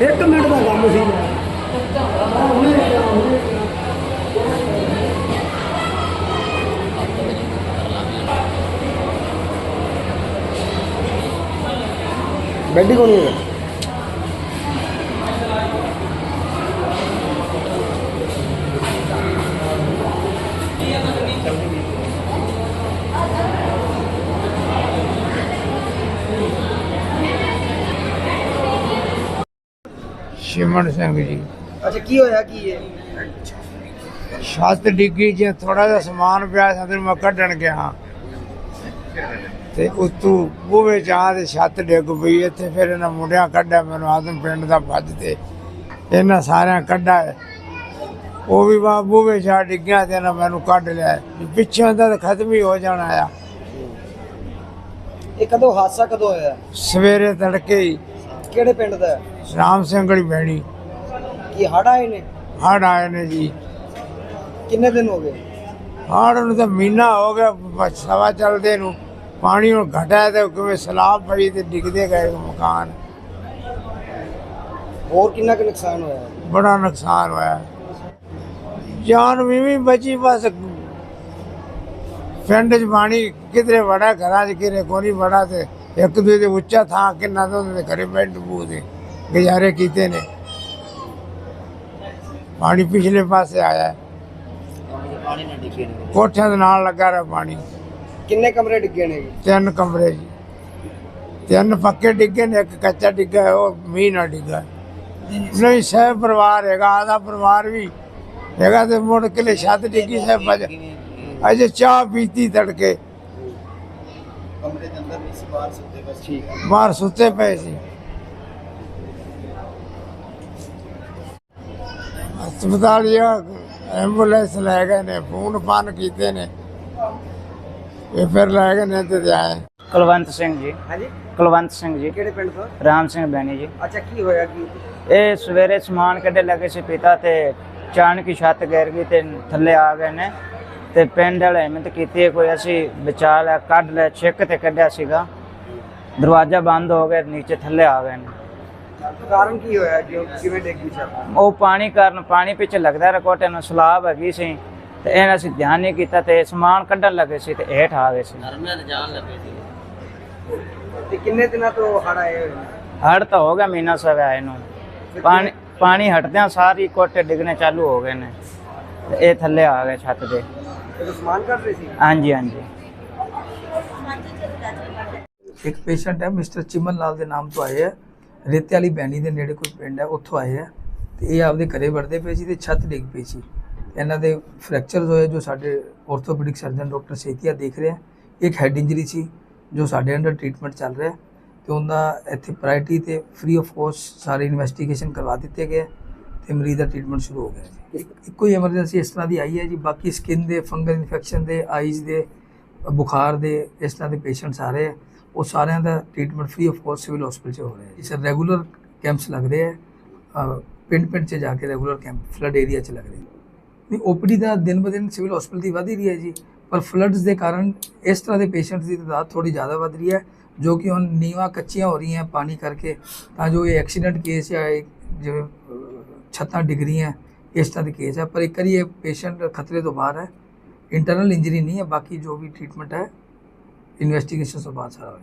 ਇੱਕ ਮਿੰਟ ਦਾ ਕੰਮ ਸੀ। ਬੈੱਡ ਕੋਲ ਨਹੀਂ ਹੈਗਾ ਸ਼ਿਮਨ ਸਿੰਘ ਜੀ। ਅੱਛਾ ਕੀ ਹੋਇਆ ਕੀ ਹੈ ਛੱਤ ਡਿੱਗੀ ਜੇ ਥੋੜਾ ਜਿਹਾ ਸਮਾਨ ਪਿਆ ਸੀ ਅੰਦਰ ਮੈਂ ਕੱਢਣ ਗਿਆ। ਤੇ ਉਤੋਂ ਬੂਵੇ ਚ ਆ ਤੇ ਛੱਤ ਡਿੱਗ ਪਈ ਇੱਥੇ ਫਿਰ ਇਹਨਾਂ ਮੁੰਡਿਆਂ ਕੱਢਿਆ ਮੈਨੂੰ ਆਦਮ ਪਿੰਡ ਦਾ ਭੱਜ ਤੇ ਇਹਨਾਂ ਸਾਰਿਆਂ ਕੱਢਾ ਉਹ ਵੀ ਬਾ ਬੂਵੇ ਚ ਆ ਡਿੱਗਿਆ ਤੇ ਇਹਨਾਂ ਮੈਨੂੰ ਕੱਢ ਲਿਆ। ਪਿੱਛੇ ਦਾ ਤਾਂ ਖਤਮ ਹੀ ਹੋ ਜਾਣਾ ਆ। ਇਹ ਕਦੋਂ ਹਾਦਸਾ ਕਦੋਂ ਹੋਇਆ? ਸਵੇਰੇ ਤੜਕੇ ਹੀ। ਕਿਹੜੇ ਪਿੰਡ ਦਾ? ਰਾਮ ਸਿੰਘ ਵਾਲੀ ਬੈਣੀ। ਕੀ ਹੜ ਆਏ ਨੇ? ਹੜ ਆਏ ਨੇ ਜੀ। ਕਿੰਨੇ ਦਿਨ ਹੋ ਗਏ? ਹੜ ਨੂੰ ਤਾਂ ਮਹੀਨਾ ਹੋ ਗਿਆ ਸਵਾ ਚੱਲਦੇ ਨੂੰ। ਪਾਣੀ ਹੁਣ ਘਟਿਆ ਤੇ ਕਿਵੇਂ ਸਲਾਬ ਪਈ ਤੇ ਡਿੱਗਦੇ ਗਏ ਮਕਾਨ। ਹੋਰ ਕਿੰਨਾ ਕੁ ਨੁਕਸਾਨ ਹੋਇਆ? ਬੜਾ ਨੁਕਸਾਨ ਹੋਇਆ। ਜਾਨ ਵੀ ਵੀ ਬਚੀ ਬਸ ਪਿੰਡ ਚ ਪਾਣੀ ਕਿਧਰੇ ਵੜਾ ਘਰਾਂ ਚ ਕਿਰੇ ਕੋਈ ਬੜਾ ਤੇ ਇੱਕ ਦੂਜੇ ਦੇ ਉੱਚਾ ਥਾਂ ਕਿੰਨਾ ਤੋਂ ਦੇ ਘਰੇ ਬੈਠ ਬੂ ਦੇ ਗੁਜ਼ਾਰੇ ਕੀਤੇ ਨੇ। ਪਾਣੀ ਪਿਛਲੇ ਪਾਸੇ ਆਇਆ। ਪਾਣੀ ਨਾ ਡਿੱਗੇ ਨੇ ਕੋਠਿਆਂ ਦੇ ਨਾਲ ਲੱਗਾ ਰਿਹਾ ਪਾਣੀ। ਕਿੰਨੇ ਕਮਰੇ ਡਿੱਗੇ ਨੇ ਜੀ? ਤਿੰਨ ਕਮਰੇ ਜੀ। ਤਿੰਨ ਪੱਕੇ ਡਿੱਗੇ ਨੇ ਇੱਕ ਕੱਚਾ ਡਿੱਗਾ ਹੈ, ਉਹ ਮੀਂਹ ਨਾਲ ਡਿੱਗਾ। ਨਹੀਂ ਸਹਿ ਪਰਿਵਾਰ ਹੈਗਾ ਆਦਾ ਪਰਿਵਾਰ ਵੀ ਹੈਗਾ ਤੇ ਮੁੜ ਕੇ ਛੱਤ ਡਿੱਗੀ ਸਹਿ ਭਜ। ਅਜੇ ਚਾਹ ਪੀਤੀ ਤੜਕੇ। ਕਮਰੇ ਦੇ ਅੰਦਰ ਨਹੀਂ ਸੀ ਬਾਹਰ ਸੁੱਤੇ ਬਸ ਠੀਕ ਬਾਹਰ ਸੁੱਤੇ ਪਏ ਸੀ। ਹਸਪਤਾਲ ਜਾਂ ਐਂਬੂਲੈਂਸ ਲੈ ਗਏ ਨੇ ਫੋਨ ਫਾਨ ਕੀਤੇ ਨੇ। ਇਹ ਫਿਰ ਲੈ ਗਏ ਨੇ ਤੇ ਆਏ ਕੁਲਵੰਤ ਸਿੰਘ ਜੀ। ਹਾਂਜੀ। ਕੁਲਵੰਤ ਸਿੰਘ ਜੀ। ਕਿਹੜੇ ਪਿੰਡ ਤੋਂ? ਰਾਮ ਸਿੰਘ ਬੈਣੀ ਜੀ। ਅੱਛਾ ਕੀ ਹੋਇਆ ਕੀ? ਇਹ ਸਵੇਰੇ ਸਮਾਨ ਕੱਢੇ ਲੱਗੇ ਸੀ ਪਿਤਾ ਤੇ ਚਾਣ ਕੀ ਛੱਤ ਗਿਰ ਗਈ ਤੇ ਥੱਲੇ ਆ ਗਏ ਨੇ। ਤੇ ਪਿੰਡ ਵਾਲੇ ਹਿੰਮਤ ਕੀਤੀ ਕੋਈ ਅਸੀਂ ਬਚਾ ਲਿਆ ਕੱਢ ਲਿਆ ਛਿੱਕ ਤੇ ਕੱਢਿਆ ਸੀਗਾ। ਦਰਵਾਜ਼ਾ ਬੰਦ ਹੋ ਗਿਆ ਨੀਚੇ ਥੱਲੇ ਆ ਗਏ ਨੇ। ਕਾਰਨ ਕੀ ਹੋਇਆ ਕਿ ਕਿਵੇਂ ਡਿੱਗੀ ਛੱਤ ਉਹ ਪਾਣੀ ਕਾਰਨ ਪਾਣੀ ਪਿੱਛੇ ਲੱਗਦਾ ਰਕੋਟੇ ਨੂੰ ਸਲਾਬ ਹੈਗੀ ਸੀ ਤੇ ਇਹਨਾਂ ਅਸੀਂ ਧਿਆਨ ਨਹੀਂ ਕੀਤਾ ਤੇ ਸਮਾਨ ਕੱਢਣ ਲੱਗੇ ਸੀ ਤੇ ਹੇਠ ਆ ਗਏ ਸੀ। ਤੇ ਕਿੰਨੇ ਦਿਨਾਂ ਤੋਂ ਹੜ ਆਏ ਹੋਏ ਹੜ ਤਾਂ ਹੋ ਗਿਆ ਮਹੀਨਾ ਸਵੇ ਆਏ ਨੂੰ ਪਾਣੀ ਪਾਣੀ ਹਟਦਿਆਂ ਸਾਰੀ ਕੋਟੇ ਡਿੱਗਣੇ ਚਾਲੂ ਹੋ ਗਏ ਨੇ। ਤੇ ਇਹ ਥੱਲੇ ਆ ਗਏ ਛੱਤ ਦੇ ਸਮਾਨ ਕੱਢ ਰਹੇ ਸੀ? ਹਾਂਜੀ ਹਾਂਜੀ। ਇੱਕ ਪੇਸ਼ੈਂਟ ਹੈ ਮਿਸਟਰ ਚਿਮਨ ਲਾਲ ਦੇ ਨਾਮ ਤੋਂ ਆਏ ਹੈ। ਰੇਤੇ ਵਾਲੀ ਬੈਣੀ ਦੇ ਨੇੜੇ ਕੋਈ ਪਿੰਡ ਹੈ, ਉੱਥੋਂ ਆਏ ਹੈ ਤੇ ਇਹ ਆਪਦੇ ਘਰੇ ਵੜਦੇ ਪਏ ਸੀ ਤੇ ਛੱਤ ਡਿੱਗ ਪਈ ਸੀ। ਇਹਨਾਂ ਦੇ ਫ੍ਰੈਕਚਰਸ ਹੋਏ ਜੋ ਸਾਡੇ ਆਰਥੋਪੈਡਿਕ ਸਰਜਨ ਡਾਕਟਰ ਸੇਤੀਆ ਦੇਖ ਰਿਹਾ ਇੱਕ ਹੈਡ ਇੰਜਰੀ ਸੀ, ਜੋ ਸਾਡੇ ਅੰਡਰ ਟ੍ਰੀਟਮੈਂਟ ਚੱਲ ਰਿਹਾ। ਹੈ ਤੇ ਉਹਦਾ ਇੱਥੇ ਪ੍ਰਾਇਰਟੀ ਤੇ ਫ੍ਰੀ ਆਫ ਕੋਸਟ ਸਾਰੇ ਇਨਵੈਸਟੀਗੇਸ਼ਨ ਕਰਵਾ ਦਿੱਤੇ ਗਏ ਤੇ ਮਰੀਜ਼ ਦਾ ਟ੍ਰੀਟਮੈਂਟ ਸ਼ੁਰੂ ਹੋ ਗਿਆ ਜੀ। ਇੱਕੋ ਹੀ ਐਮਰਜੈਂਸੀ ਇਸ ਤਰ੍ਹਾਂ ਦੀ ਆਈ ਹੈ ਜੀ, ਬਾਕੀ ਸਕਿਨ ਦੇ ਫੰਗਲ ਇਨਫੈਕਸ਼ਨ ਦੇ ਆਈਜ਼ ਦੇ ਬੁਖਾਰ ਦੇ ਇਸ ਤਰ੍ਹਾਂ ਦੇ ਪੇਸ਼ੈਂਟਸ ਆ ਰਹੇ ਆ, ਉਹ ਸਾਰਿਆਂ ਦਾ treatment free of cost civil hospital 'ਚ ਹੋ ਰਿਹਾ ਹੈ ਇਸ ਰੈਗੂਲਰ ਕੈਂਪਸ ਲੱਗ ਰਹੇ ਆ ਪਿੰਡ ਪਿੰਡ 'ਚ ਜਾ ਕੇ ਰੈਗੂਲਰ ਕੈਂਪ ਫਲੱਡ ਏਰੀਆ 'ਚ ਲੱਗ ਰਹੇ ਨਹੀਂ ਓਪੀਡੀ ਦਾ ਦਿਨ ਬ ਦਿਨ ਸਿਵਲ ਹਸਪੀਟਲ ਦੀ ਵਧ ਹੀ ਰਹੀ ਹੈ ਜੀ, ਪਰ ਫਲੱਡਸ ਦੇ ਕਾਰਨ ਇਸ ਤਰ੍ਹਾਂ ਦੇ ਪੇਸ਼ੈਂਟਸ ਦੀ ਤਾਦਾਦ ਥੋੜੀ ਜ਼ਿਆਦਾ ਵਧ ਰਹੀ ਹੈ, ਜੋ ਕਿ ਹੁਣ ਨੀਵਾਂ ਕੱਚੀਆਂ ਹੋ ਰਹੀਆਂ ਪਾਣੀ ਕਰਕੇ, ਤਾਂ ਜੋ ਇਹ ਐਕਸੀਡੈਂਟ ਕੇਸ ਜਾਂ ਜਿਵੇਂ ਛੱਤਾਂ ਡਿੱਗ ਰਹੀਆਂ, ਇਸ ਤਰ੍ਹਾਂ ਦੇ ਕੇਸ ਹੈ ਪਰ ਇੱਕ ਵਾਰੀ ਇਹ ਪੇਸ਼ੈਂਟ ਖਤਰੇ ਤੋਂ ਬਾਹਰ ਹੈ ਇੰਟਰਨਲ ਇੰਜਰੀ ਨਹੀਂ ਹੈ ਬਾਕੀ ਜੋ ਵੀ ਟ੍ਰੀਟਮੈਂਟ ਹੈ ਇਨਵੈਸਟੀਗੇਸ਼ਨ ਤੋਂ ਬਾਅਦ ਸਾਰਾ